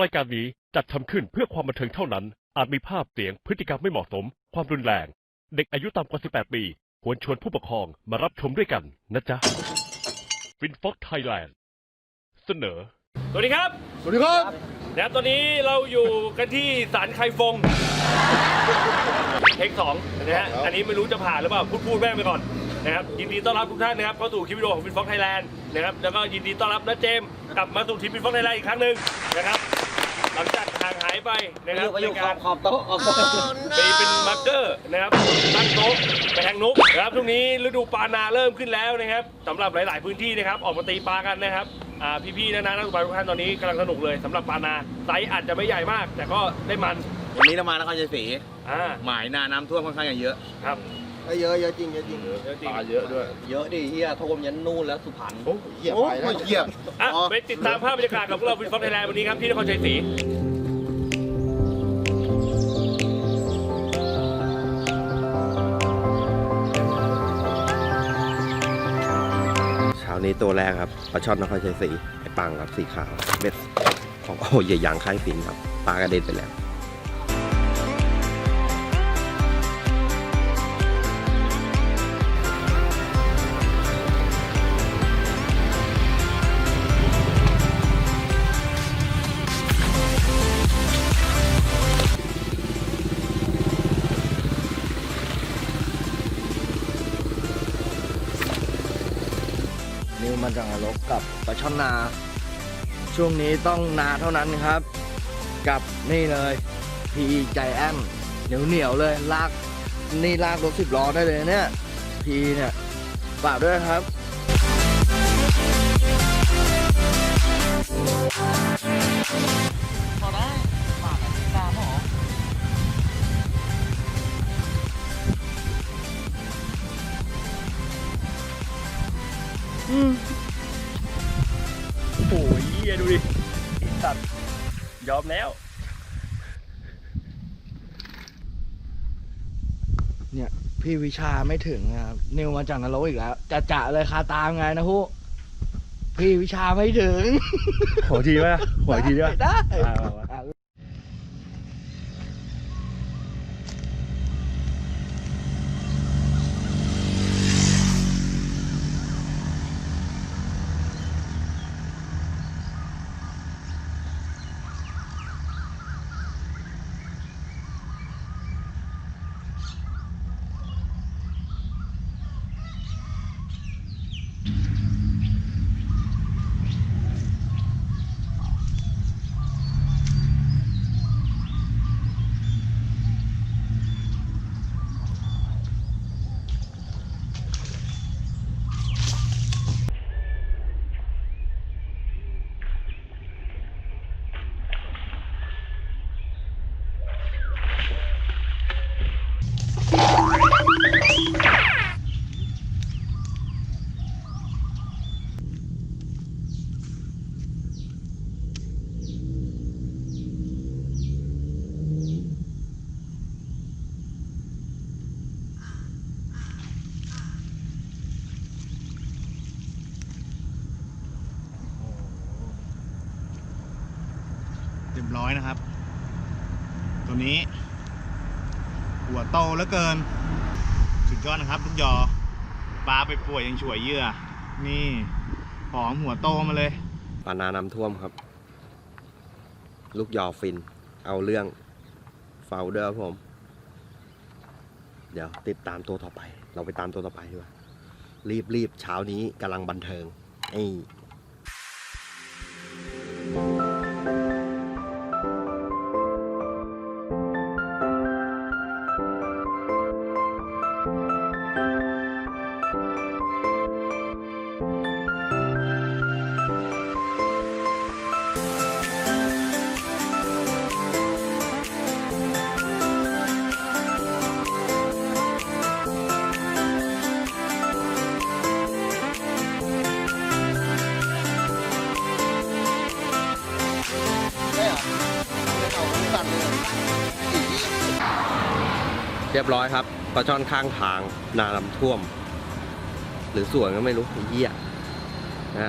รายการนี้จัดทำขึ้นเพื่อความบันเทิงเท่านั้น อาจมีภาพเสียงพฤติกรรมไม่เหมาะสม ความรุนแรง เด็กอายุต่ำกว่า 18 ปี ควรชวนผู้ปกครองมารับชมด้วยกันนะจ๊ะฟินฟ็อกไทยแลนด์เสนอ สวัสดีครับ สวัสดีครับนะครับตอนนี้เราอยู่กันที่ศาลไคฟงเทคสองนะฮะครับอันนี้ไม่รู้จะผ่านหรือเปล่า พูดพูดแม่งไปก่อนนะครับยินดีต้อนรับทุกท่านนะครับเข้าสู่คลิปวิดีโอของฟินฟ็อกไทยแลนด์นะครับแล้วก็ยินดีต้อนรับนัทเจมส์กลับมาสู่ทีมฟินฟ็อกไทยแลนด์อีกครั้งหนึ่งนะครับ หลังจากห่างหายไปนะครับไปอยู่ในขอกาบรขอบโต๊ะขอบโต๊ะไปเป็นมาร์เกอร์นะครับตั้งโต๊ะไปแทงนุกนะครับช่วงนี้ฤดูปลานาเริ่มขึ้นแล้วนะครับสำหรับหลาย ๆ พื้นที่นะครับออกมาตีปลากันนะครับอ่าพี่ๆนะนะนักตกปลาทุกท่านตอนนี้กำลังสนุกเลยสำหรับปลานาไซส์อาจจะไม่ใหญ่มาก แต่ก็ได้มันวันนี้เรามานครชัยศรีอ่าหมายนาน้ำท่วมค่อนข้างจะเยอะ ครับ เยอะเยอะจริงเยอะจริงเยอะจริงปลาเยอะด้วย เยอะดิเฮียท่วมยันนู่นแล้วสุพรรณโอ้เหี้ยไปแล้วเหี้ยอะอ๋อไปติดตามภาพบรรยากาศกับพวกเราฟินฟ็อกไทยแลนด์วันนี้ครับที่นครชัยศรีเช้านี้ตัวแรกครับปลาช่อนนครชัยศรีไอ้ปังครับสีขาวเม็ดของโอ้ยยางค่ายฟินครับปลากระเด็นไปแล้ว นิวมาจากนรกกับปลาช่อนนา ช่วงนี้ต้องนาเท่านั้นครับ กับนี่เลยพีใจแอนเหนียวเหนียวๆเลยลากนี่ลากรถสิบล้อได้เลยเนี่ยพีเนี่ยฝากด้วยครับ ยอมแล้ว เนี่ย พี่วิชาไม่ถึงนะครับนิวมาจากนรกอีกแล้วจะจะเลยคาตามไงนะฮู้พี่วิชาไม่ถึง ขอทีไหมขอทีได้ได้มามา อะ เรีย บร้อยนะครับ ตัวนี้ หัวโตเหลือเกิน สุดยอดนะครับลูกยอปลาไปป่วยยังฉวยเยื่อ นี่หอมหัวโตมาเลยปลานาน้ำท่วมครับ ลูกยอฟิน เอาเรื่องเฝ้าเด้อครับผม เดี๋ยวติดตามตัวต่อไป เราไปตามตัวต่อไปดีกว่ารีบรีบเช้านี้กำลังบันเทิงไอ้ เรียบร้อยครับปลาช่อนข้างทางนาลำท่วม หรือสวนก็ไม่รู้เยี่ยนะคร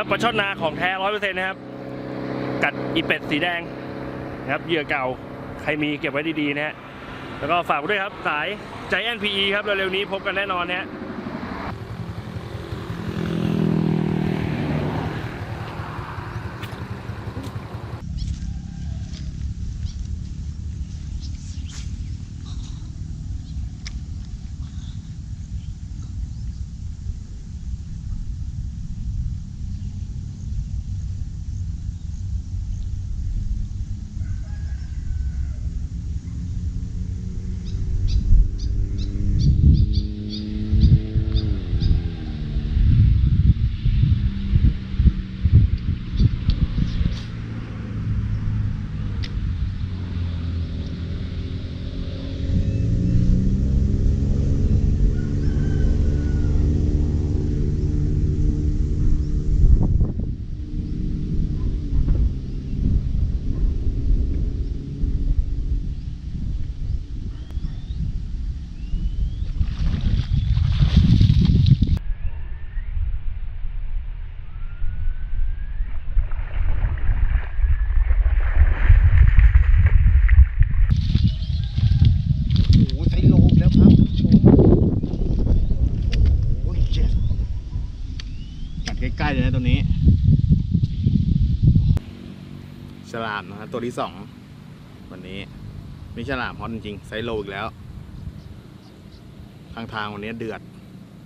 ับปลาช่อนนาของแท้ร้อยเปอร์เซ็นต์นะครับ กัดอีเป็ดสีแดงนะครับเหยื่อเก่าใครมีเก็บไว้ดีๆนะฮะแล้วก็ฝากด้วยครับสายใจแอนพีครับเร็วๆนี้พบกันแน่นอนนะฮะ โอ้โหไซโลกแล้วครับชมโอ้ยเจ็ด กัดใกล้ๆเลยนะตัวนี้ ฉ ลามนะครับตัวที่สองวันนี้มีฉลามฮอตจริงๆไซส์โลอีกแล้วข้างทางวันนี้เดือด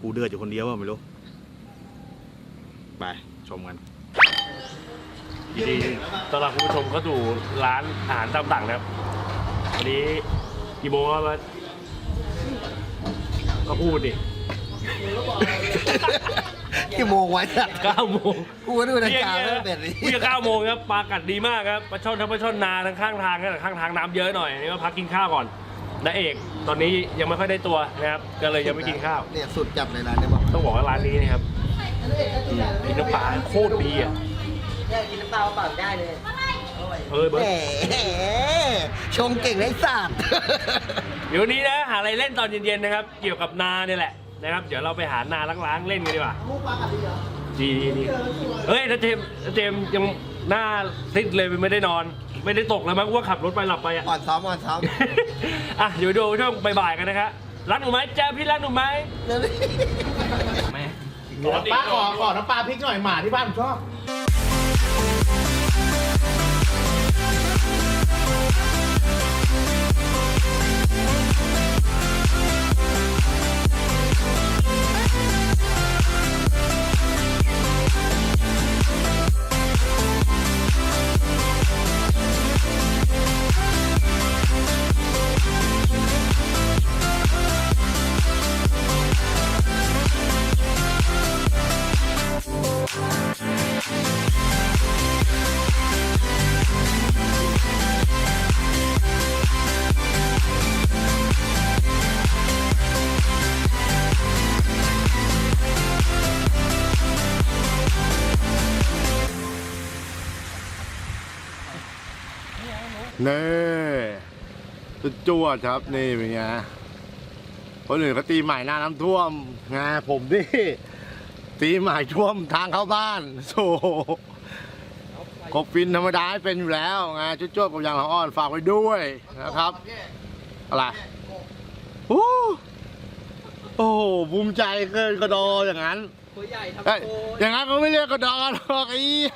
กูเดือดอยู่คนเดียวว่าไม่รู้ ไป ชมกันยินดีต้อนรับคุณผู้ชมเข้าสู่ร้านอาหารตามสั่งนะครับวันนี้กี่โมงแล้วมาก็พูดดิ กี่โมงไว้เนี่ยเก้าโมงกูก็ดูนาฬิกาไม่เป็นเลยพี่จะเก้าโมงครับปลากัดดีมากครับปลาช่อนทั้งปลาช่อนนาทั้งข้างทางนะแต่ข้างทางน้ำเยอะหน่อยนี่ก็พักกินข้าวก่อนและเอกตอนนี้ยังไม่ค่อยได้ตัวนะครับก็เลยยังไม่กินข้าวเนี่ยสุดจับในร้านเนี่ยบอกต้องบอกว่าร้านนี้นะครับอืมกินน้ำปลาโคตรดีอะกินน้ำเปล่าเปล่าได้เลยเออเบิร์แหดมชงเก่งไรสัตว์เดี๋ยววนนี้นะหาอะไรเล่นตอนเย็นๆนะครับ เกี่ยวกับนาเนี่ยแหละ นะครับ เดี๋ยวเราไปหานาล้างๆเล่นกันดีกว่าดีดีดีเฮ้ยถ้าเจมส์ถ้าเจมส์ยังหน้าซิดเลยไม่ได้นอน ไม่ได้ตกแล้วมั้งว่าขับรถไปหลับไปอะ อ่อนซ้อมอ่อนซ้อมอะเดี๋ยวดูช่วงบ่ายๆกันนะครับร้านหนูไหมจ้าพี่ร้านหนูไหมเร็วดิป้าขอขอน้ำปลาพริกหน่อยหมาที่บ้านผมชอบ นี่สุดจวดครับนี่เป็นไงคนอื่นเขาตีใหม่หน้าน้ำท่วมไงผมดิตีใหม่ท่วมทางเข้าบ้านโธ่กบฟินธรรมดาให้เป็นอยู่แล้วไงจุดจวดกับยางละอ่อนฝากไว้ด้วยนะครับ อะไรโอ้โอ้โหภูมิใจเกินกระดออย่างนั้นตัวใหญ่ทำเอ้ยโตอย่างนั้นเขาไม่เรียกกระดอหรอกไอ้เหี้ย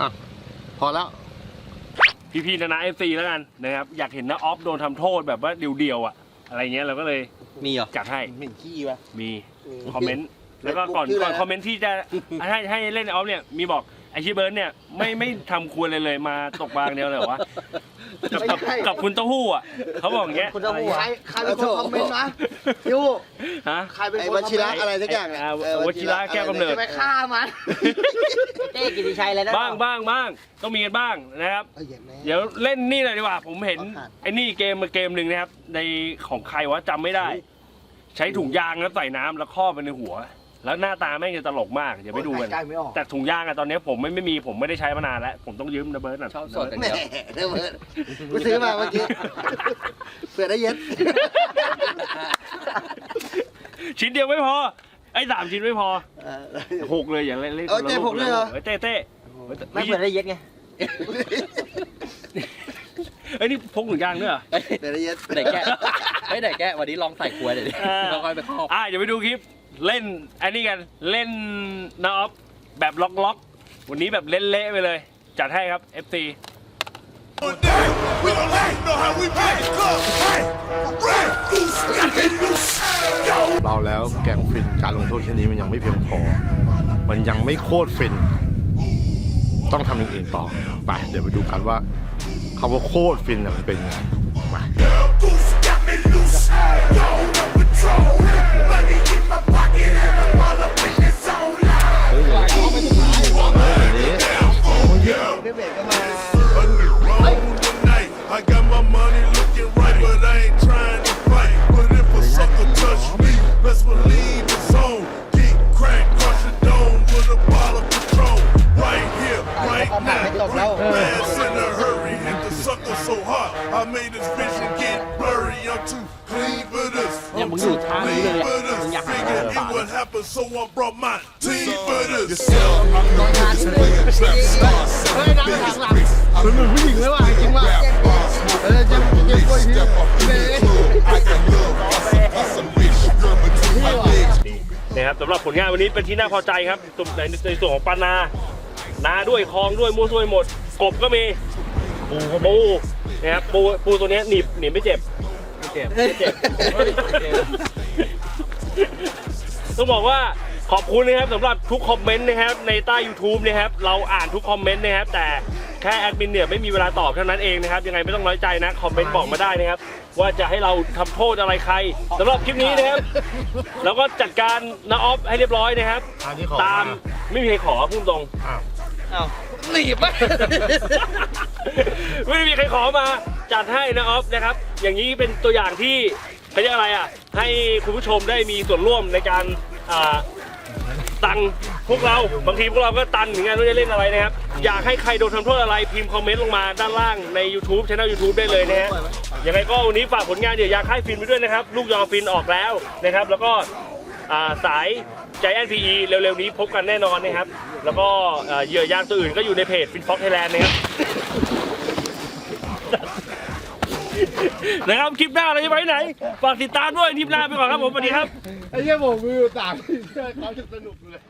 อะพอแล้ว พี่ๆนะนะเอฟซีแล้วกันนะครับอยากเห็นนะออฟโดนทำโทษแบบว่าเดียวๆอะอะไรเงี้ยเราก็เลยมีเหรอจัดให้เหม็นขี้วะมีคอมเมนต์แล้วก็ก่อนชื่ออะไรก่อนคอมเมนต์ที่จะให้ให้เล่นออฟเนี่ยมีบอก ไอชิเบิร์ดเนี่ยไม่ไม่ทำควรเลยเลยมาตกปลาอย่างเดียวเลยเหรอวะกับกับกับคุณเต้าหู้อะเขาบอกอย่างเงี้ยคุณเจ้าหูอะไรใครเงี้ยใครเป็นคนคอมเมนต์วะยูฮะใครเป็นคนไอ้วชิระอะไรสักอย่างไอ้ไอ้วชิระแก้วกำเนิด จะไปฆ่ามันเต้กิติชัยเลยนะบ้างบ้างบ้างต้องมีกันบ้างนะครับเอ้ยอย่างแม่ เดี๋ยวเล่นนี่เลยดีกว่า ผมเห็นเอาขาด ไอ้นี่เกมมาเกมหนึ่งนะครับ ในของใครวะจำไม่ได้ ใช้ถุงยางแล้วใส่น้ำแล้วครอบไปในหัว แล้วหน้าตาแม่งจะตลกมากอย่าไปดูกัน ใกล้ไม่ออกแต่ถุงยางอะตอนนี้ผมไม่ไม่มีผมไม่ได้ใช้มานานแล้ว ผมต้องยืมนะเบิร์ดน่ะชอบสด แหม่เดี๋ยวเบิร์ดกูซื้อมาเมื่อกี้เผื่อได้เย็ดชิ้นเดียวไม่พอ ไอ้สามชิ้นไม่พอหกเลยอย่าเล่นเล่นเออเต้หกเลยเหรอ เต้เต้ไม่เหมือนได้เย็ดไงไอ้ยนี่พกหนึ่งยางด้วยเหรอแต่ได้เย็ด ไหนแกะเฮ้ยไหนแกะวันนี้ลองใส่กล้วยหน่อยดิเออแล้วค่อยไปครอบ อะเดี๋ยวไปดูคลิป เล่นอันนี้กันเล่นนออฟแบบล็อกล็อกวันนี้แบบเล่นเละไปเลย จัดให้ครับ FC We gon' let you know how we back it up. Hey, Red Goose got that new sound. เราแล้วแกงฟินการลงโทษแค่นี้มันยังไม่เพียงพอ มันยังไม่โคตรฟิน ต้องทำอย่างอื่นต่อ ไป เดี๋ยวไปดูกันว่าคำว่าโคตรฟินน่ะมันเป็นยังไงไป Goose got me loose. Yo, no control. Money it would happen, so I brought my team for this. มันเหมือนผู้หญิงเลยว่ะจริงว่ะเออจะเก็บกล้วยพี่เลยนะครับสำหรับผลงานวันนี้เป็นที่น่าพอใจครับในในส่วนของปลานา นาด้วยคลองด้วยมั่วซั่วไปหมด กบก็มี ปูปูนะครับปูปูตัวเนี้ยหนีบหนีบไม่เจ็บ ไม่เจ็บไม่เจ็บ ต้องบอกว่าขอบคุณนะครับสำหรับทุกคอมเมนต์นะครับในใต้ YouTube นะครับเราอ่านทุกคอมเมนต์นะครับแต่แค่แอดมินเนี่ยไม่มีเวลาตอบเท่านั้นเองนะครับยังไงไม่ต้องน้อยใจนะคอมเมนต์บอกมาได้นะครับว่าจะให้เราทำโทษอะไรใครสำหรับคลิปนี้นะครับเราก็จัดการนาออฟให้เรียบร้อยนะครับ อันนี้ขอตามไม่มีใครขอพูดตรงหนีบปะไม่ได้มีใครขอมาจัดให้นะออฟนะครับ อย่างนี้เป็นตัวอย่างที่ เขาเรียกอะไรอะ ให้คุณผู้ชมได้มีส่วนร่วมในการอ่าตังพวกเราบางทีพวกเราก็ตันเหมือนกันว่าจะเล่นอะไรนะครับ อยากให้ใครโดนทำโทษอะไรพิมพ์คอมเมนต์ลงมาด้านล่างใน YouTube channel YouTube ได้เลยนะฮะยังไงก็วันนี้ฝากผลงานเดี๋ยวยาค่ายฟินไปด้วยนะครับ ลูกยอฟินออกแล้วนะครับ แล้วก็อ่าสายใจแอนพีเร็วๆนี้พบกันแน่นอนนะครับ แล้วก็อ่าเหยื่อยางตัวอื่นก็อยู่ในเพจฟินฟ็อกไทยแลนด์นะครับ นะครับคลิปหน้าเราจะไปไหนฝากติดตามด้วยคลิปหน้าไปก่อนครับผมสวัสดีครับ ไอ้เหี้ยผมมือต่างเขาจะสนุกเลย